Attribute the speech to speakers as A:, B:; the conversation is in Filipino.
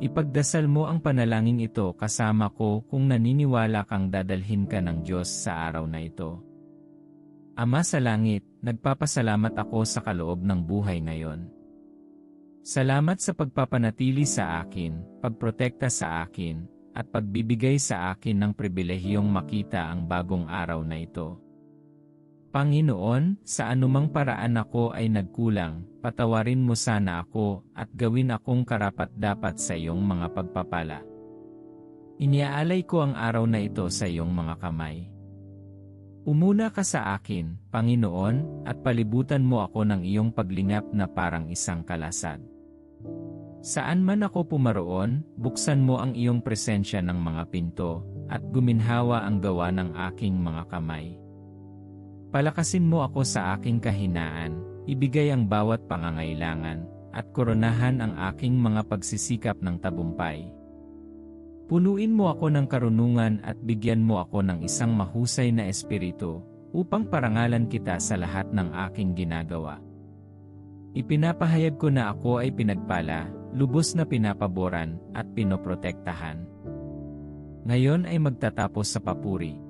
A: Ipagdasal mo ang panalangin ito kasama ko kung naniniwala kang dadalhin ka ng Diyos sa araw na ito. Ama sa langit, nagpapasalamat ako sa kaloob ng buhay ngayon. Salamat sa pagpapanatili sa akin, pagprotekta sa akin, at pagbibigay sa akin ng pribilehiyong makita ang bagong araw na ito. Panginoon, sa anumang paraan ako ay nagkulang, patawarin mo sana ako at gawin akong karapat-dapat sa iyong mga pagpapala. Iniaalay ko ang araw na ito sa iyong mga kamay. Umuna ka sa akin, Panginoon, at palibutan mo ako ng iyong paglingap na parang isang kalasad. Saan man ako pumaroon, buksan mo ang iyong presensya ng mga pinto, at guminhawa ang gawa ng aking mga kamay. Palakasin mo ako sa aking kahinaan, ibigay ang bawat pangangailangan, at koronahan ang aking mga pagsisikap ng tabumpay. Punuin mo ako ng karunungan at bigyan mo ako ng isang mahusay na espiritu, upang parangalan kita sa lahat ng aking ginagawa. Ipinapahayag ko na ako ay pinagpala, lubos na pinapaboran, at pinoprotektahan. Ngayon ay magtatapos sa papuri.